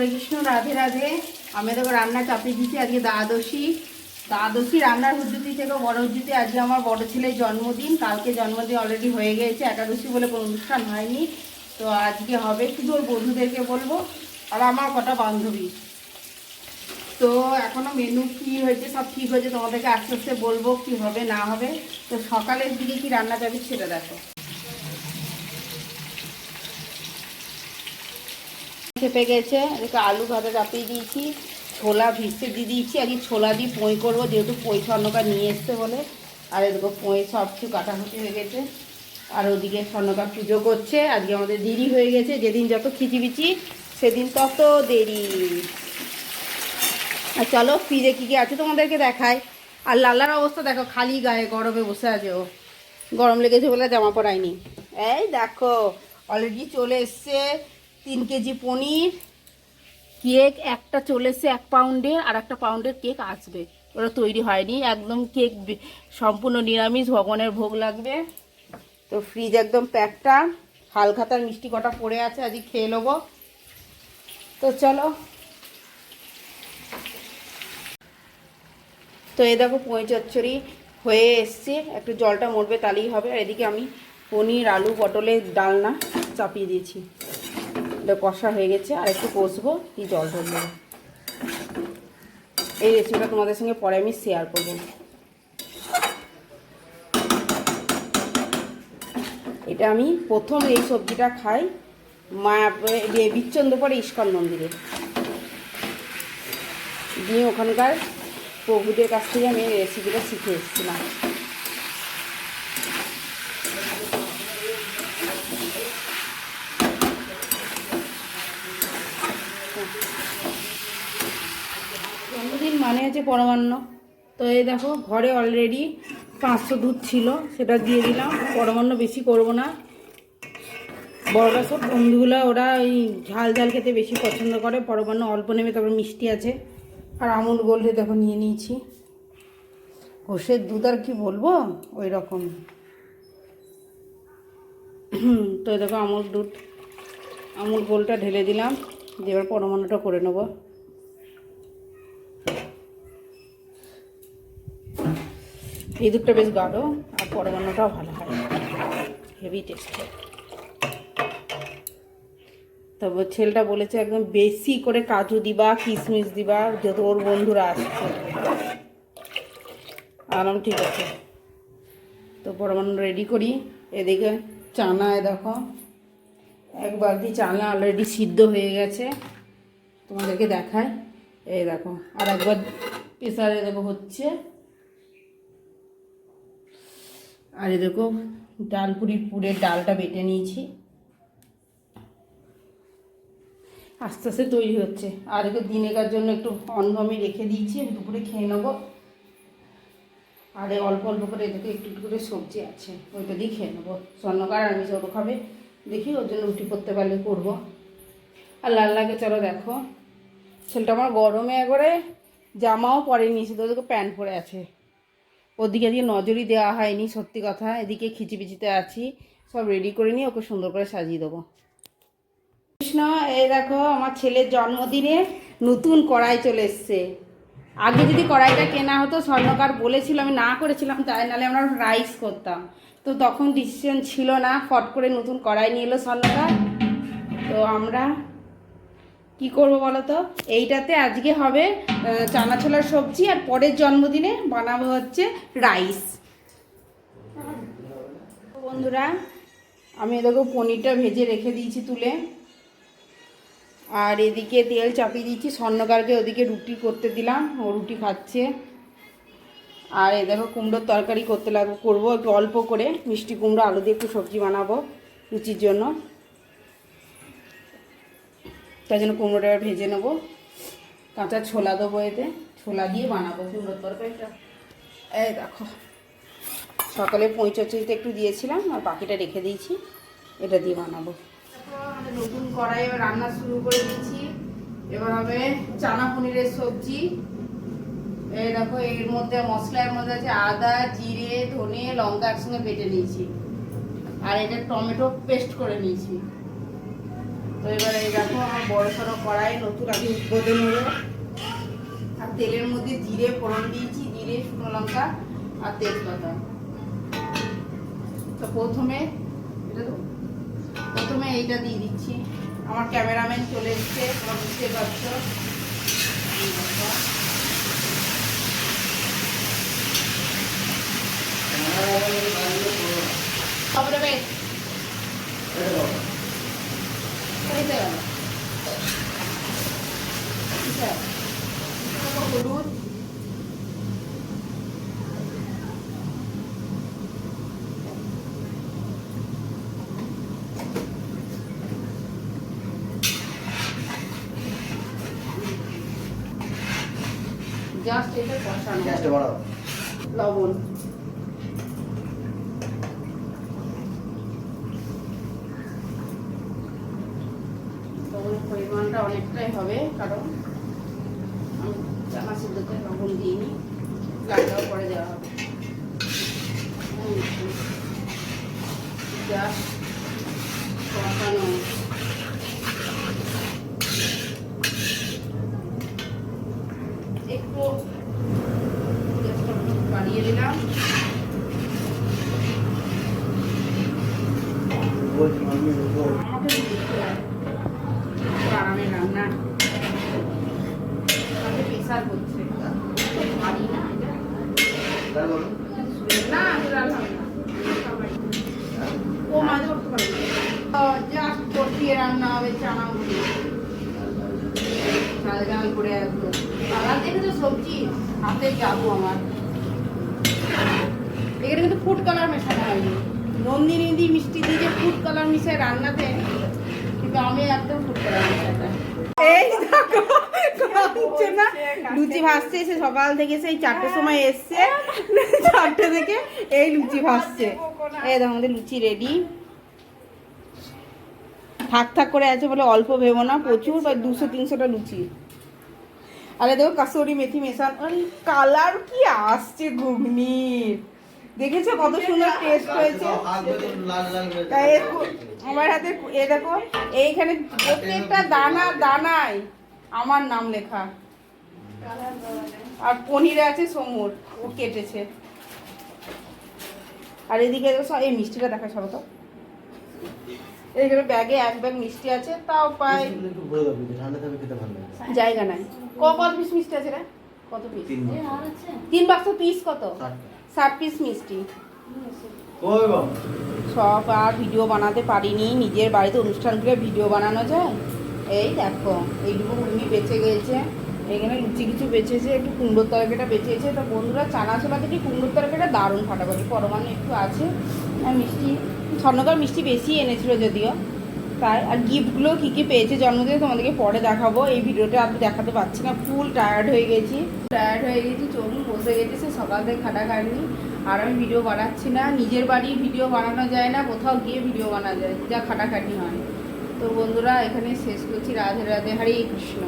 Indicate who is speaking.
Speaker 1: হরে কৃষ্ণ, রাধে রাধে। আমি দেখো রান্না চাপিয়ে দিচ্ছি আজকে দ্বাদশী। দ্বাদশী রান্নার হুজুতি থেকে বড় হুজুতি আজকে আমার বড় ছেলের জন্মদিন। কালকে জন্মদিন অলরেডি হয়ে গেছে একাদশী বলে কোনো অনুষ্ঠান হয়নি। তো আজকে হবে শুধু ওর বন্ধুদেরকে বলব আর আমার কটা বান্ধবী। তো এখনও মেনু কি হয়েছে, সব ঠিক হয়েছে, তোমাদেরকে আস্তে আস্তে বলব কি হবে, না হবে। তো সকালের দিকে কি রান্না যাবে সেটা দেখো। চেপে গেছে। এদিকে আলু ভাজা চাপিয়ে দিয়েছি, ছোলা ভিজতে দিয়ে দিয়েছি। আজকে ছোলা দিয়ে পই করব, যেহেতু পই স্বর্ণকার নিয়ে এসছে বলে। আর এদিকে পই সব কিছু কাটাকুটি হয়ে গেছে। আর ওদিকে স্বর্ণকার পুজো করছে। আজকে আমাদের দেরি হয়ে গেছে, যেদিন যত খিচিবিচি, সেদিন তত দেরি। আর চলো ফ্রিজে কী কী আছে তোমাদেরকে দেখায় আর লাল্লার অবস্থা দেখো, খালি গায়ে গরমে বসে আছে ও। গরম লেগেছে বলে জামা পরায়নি। এই দেখো অলরেডি চলে এসছে। তিন কেজি পনির, কেক, একটা চলে এসছে এক পাউন্ডের আর একটা পাউন্ডের কেক আসবে। ওরা তৈরি হয়নি, একদম কেক সম্পূর্ণ নিরামিষ, ভগবানের ভোগ লাগবে। তো ফ্রিজ একদম প্যাকটা হালখাতার মিষ্টি কটা পড়ে আছে আজকে খেয়ে নেব। তো চলো। তো এ দেখো পঁই হয়ে এসছে, একটু জলটা মরবে তাহলেই হবে। আর এদিকে আমি পনির, আলু, পটলের ডালনা চাপিয়ে দিয়েছি। এটা কষা হয়ে গেছে, আর একটু কষবো, কি জল ঢলবে এই রেসিপিটা তোমাদের সঙ্গে পরে আমি শেয়ার করব। এটা আমি প্রথম এই সবজিটা খাই, মা বিচ্চন্দ্রপরে ইস্কন মন্দিরে। দিয়ে ওখানকার প্রভুদের কাছ থেকে আমি রেসিপিটা শিখে এসেছিলাম জন্মদিন মানে আছে পরমান্ন। তো এই দেখো, ঘরে অলরেডি পাঁচশো দুধ ছিল, সেটা দিয়ে দিলাম। পরমান্ন বেশি করব না। বড়রা সব বন্ধুগুলো ওরা ওই ঝাল ঝাল খেতে বেশি পছন্দ করে। পরমান্ন অল্প নেবে, তারপর মিষ্টি আছে। আর আমুল গোল্ডে দেখো নিয়ে নিয়েছি। ঘোষের দুধ আর কি বলব? ওই রকম। তো দেখো আমুল দুধ। আমুল গোলটা ঢেলে দিলাম। দিয়ে এবার পরমাণুটা করে নেব। এই দুধটা বেশ গাঢ়, আর পরমাণুটাও ভালো হয়। হেভি টেস্ট তারপর ছেলেটা বলেছে একদম বেশি করে কাজু দিবা, কিশমিশ দিবা, যত ওর বন্ধুরা আসছে। আরাম ঠিক আছে। তো পরমাণু রেডি করি। এদিকে চানায় দেখো, এক বালতি চানা অলরেডি সিদ্ধ হয়ে গেছে। তোমাদেরকে দেখায় এই দেখো, আর একবার প্রেসারে দেখো হচ্ছে। আর দেখো ডাল পুরি পুরের ডালটা বেটে নিয়েছি। আস্তে আস্তে তৈরি হচ্ছে। আর একে দিনেকার জন্য একটু অন্ন আমি রেখে দিয়েছি, আমি দুপুরে খেয়ে নেব। আর অল্প অল্প করে এদিকে একটু একটু করে সবজি আছে, ওইটা দিয়ে খেয়ে নেব। স্বর্ণকার আমি সব খাবে, দেখি ওর জন্য রুটি করতে পারলে করব। আর লাল লাগে, চলো দেখো। ছেলেটা আমার গরমে একবারে জামাও পরেনি, শুধু ওদিকে প্যান্ট পরে আছে। ওদিকে দিয়ে নজরই দেওয়া হয়নি, সত্যি কথা। এদিকে খিচিবিচিতে আছি, সব রেডি করে নিয়ে ওকে সুন্দর করে সাজিয়ে দেবো। কৃষ্ণ, এই দেখো আমার ছেলের জন্মদিনে নতুন কড়াই চলে এসছে। আগে যদি কড়াইটা কেনা হতো, স্বর্ণকার বলেছিল, আমি না করেছিলাম, তাই নাহলে আমরা রাইস করতাম। তো তখন ডিসিশন ছিল না, ফট করে নতুন কড়াই নিয়ে এলো স্বর্ণকার। তো আমরা কি করব বলো তো এইটাতে আজকে হবে আহ, চানা ছোলার সবজি আর পরের জন্মদিনে বানাবো হচ্ছে রাইস। বন্ধুরা আমি দেখো পনিরটা ভেজে রেখে দিয়েছি তুলে। আর এদিকে তেল চাপিয়ে দিয়েছি স্বর্ণকারকে ওদিকে রুটি করতে দিলাম ও রুটি খাচ্ছে। আর এ দেখো কুমড়োর তরকারি করতে লাগবো করব একটু অল্প করে মিষ্টি কুমড়ো আলু দিয়ে একটু সবজি বানাবো লুচির জন্য। তাই জন্য কুমড়োটা ভেজে নেব। কাঁচা ছোলা দেবো এতে। ছোলা দিয়ে বানাবো কুমড়োর তরকারিটা। এই দেখো, সকালে পঁয়চচড়িতে একটু দিয়েছিলাম, আর বাকিটা রেখে দিয়েছি। এটা দিয়ে বানাবো। নতুন কড়াই এবার রান্না শুরু করে দিয়েছি। এবার হবে চানা পনিরের সবজি। এই দেখো, এর মধ্যে মশলার মধ্যে আছে আদা, জিরে, ধনে, লঙ্কা একসঙ্গে বেটে নিয়েছি। আর এটা টমেটো পেস্ট করে নিয়েছি। তো এবার এই দেখো আমার বড় সড়ো কড়াই নতুন আগে উদ্বোধন হলো। আর তেলের মধ্যে জিরে ফোড়ন দিয়েছি জিরে শুকনো লঙ্কা আর তেজপাতা। তো প্রথমে এটা তো প্রথমে এইটা দিয়ে দিচ্ছি। আমার ক্যামেরাম্যান চলে এসছে তোমরা বুঝতে পারছ। এই দেখো। তারপরে বেশ হয়ে গেল ঠিক আছে হলুদ। জাস্ট এটা কষানো। লবণ। পরিমাণটা অনেকটাই হবে কারণ আমি চানা সিদ্ধতে লবণ দিইনি লাগলেও পরে দেওয়া হবে। একটু গ্যাসটা বাড়িয়ে দিলাম
Speaker 2: বলছি আমি বল।
Speaker 1: আমাকে রান্না প্রেশার করছে পারি না এটা।
Speaker 2: তার বলো
Speaker 1: না আমি রান্না হবে না। ও মাঝে করতে পারে জাস্ট কষিয়ে রান্না হবে চানা মুড়ি চাল ডাল করে একদম কালার দেখে তো সবজি। হাতে যাব আমার। এখানে কিন্তু ফুড কালার মেশানো হয়নি। নন্দিনী দি মিষ্টি দিয়ে যে ফুড কালার মিশায় রান্নাতে কিন্তু আমি একদম ফুড কালার এই দেখো কাঁদছে লুচি ভাসছে সে সকাল থেকে সেই চারটের সময় এসছে। চারটে থেকে এই লুচি ভাসছে। এই দেখো আমাদের লুচি রেডি থাক থাক করে আছে বলে অল্প ভেবো না প্রচুর বা দুশো তিনশোটা লুচি। আরে দেখো কাসুরি মেথি মেশান। কালার কি আসছে ঘুগনির? দেখেছ কত সুন্দর টেস্ট হয়েছে? আমার হাতে এ দেখো এইখানে প্রত্যেকটা দানা দানায় আমার নাম লেখা। আর পনিরে আছে সমুর ও কেটেছে। আর এদিকে এই মিষ্টিটা দেখা সব তো। এইখানে ব্যাগে এক ব্যাগ মিষ্টি আছে তাও
Speaker 2: লাগে
Speaker 1: জায়গা নাই। ক কত পিস মিষ্টি আছে রে? কত পিস
Speaker 2: তিন
Speaker 1: বাক্স পিস কত? ষাট পিস মিষ্টি সব আর ভিডিও বানাতে পারিনি নিজের বাড়িতে অনুষ্ঠান করে ভিডিও বানানো যায়? এই দেখো এইটুকু উর্মি বেঁচে গেছে। এখানে লুচি কিছু বেঁচেছে একটু কুমড়োর তরকারিটা বেঁচেছে। তো বন্ধুরা চানা ছোলা থেকে কুমড়োর তরকারিটা দারুণ ফাটাফাটি পরমাণু একটু আছে। আর মিষ্টি স্বর্ণকার মিষ্টি বেশি এনেছিল যদিও। তাই আর গিফটগুলো কী কী পেয়েছে জন্মদিনে তোমাদেরকে পরে দেখাবো। এই ভিডিওটা আমি দেখাতে পারছি না ফুল টায়ার্ড হয়ে গেছি। টায়ার্ড হয়ে গেছি, চলুন বসে গেছি, সে সকাল থেকে খাটা খাটনি আর আমি ভিডিও বানাচ্ছি না, নিজের বাড়ি ভিডিও বানানো যায় না, কোথাও গিয়ে ভিডিও বানা যায়, যা খাটাখাটি হয়। তো বন্ধুরা এখানে শেষ করছি। রাধে রাধে, হরে কৃষ্ণ।